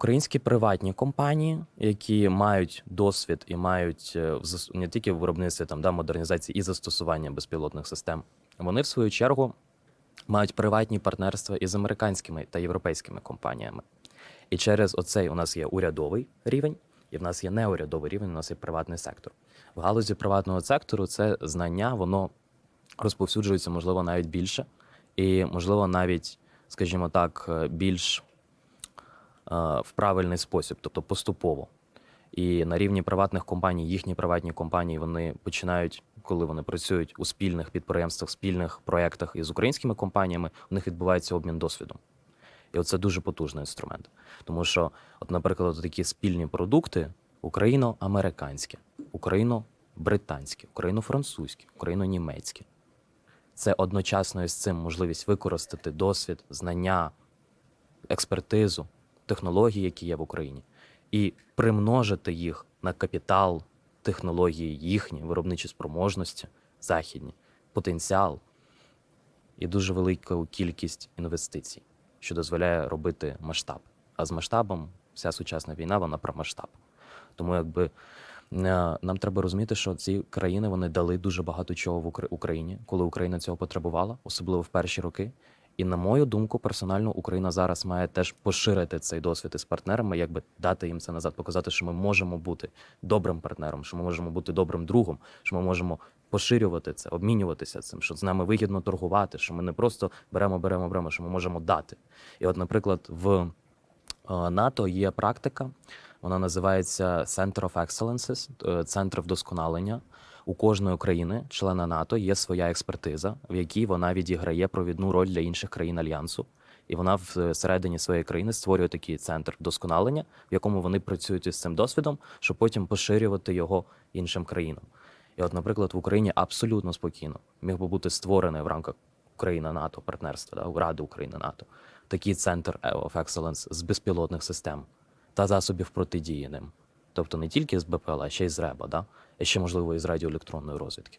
українські приватні компанії, які мають досвід і мають е, не тільки в виробництві там да, модернізації і застосування безпілотних систем, вони в свою чергу мають приватні партнерства із американськими та європейськими компаніями. І через оцей у нас є урядовий рівень, і в нас є неурядовий рівень, у нас є приватний сектор. В галузі приватного сектору це знання, воно розповсюджується, можливо, навіть більше, і, можливо, навіть, скажімо так, е, більш в правильний спосіб, тобто поступово. І на рівні приватних компаній, їхні приватні компанії, вони починають, коли вони працюють у спільних підприємствах, спільних проєктах із українськими компаніями, у них відбувається обмін досвідом. І оце дуже потужний інструмент. Тому що, от, наприклад, такі спільні продукти україно-американські, україно-британські, україно-французькі, україно-німецькі. Це одночасно із цим можливість використати досвід, знання, експертизу, технології, які є в Україні, і примножити їх на капітал, технології їхні, виробничі спроможності, західні, потенціал і дуже велику кількість інвестицій, що дозволяє робити масштаб. А з масштабом вся сучасна війна вона про масштаб. Тому якби е, нам треба розуміти, що ці країни вони дали дуже багато чого в Укра- Україні, коли Україна цього потребувала, особливо в перші роки. І на мою думку, персонально Україна зараз має теж поширити цей досвід із партнерами, якби дати їм це назад, показати, що ми можемо бути добрим партнером, що ми можемо бути добрим другом, що ми можемо поширювати це, обмінюватися цим, що з нами вигідно торгувати, що ми не просто беремо, беремо, беремо, що ми можемо дати. І, от, наприклад, в е, НАТО є практика, вона називається Center of Excellences, е, центр вдосконалення. У кожної країни, члена НАТО, є своя експертиза, в якій вона відіграє провідну роль для інших країн альянсу. І вона всередині своєї країни створює такий центр вдосконалення, в якому вони працюють із цим досвідом, щоб потім поширювати його іншим країнам. І, от, наприклад, в Україні абсолютно спокійно міг би бути створений в рамках Україна НАТО партнерства, да, Ради України НАТО, такий центр of Excellence з безпілотних систем та засобів протидії ним. Тобто не тільки з БПЛА, ще й з РЕБа, да? і ще, можливо, і з радіоелектронної розвідки.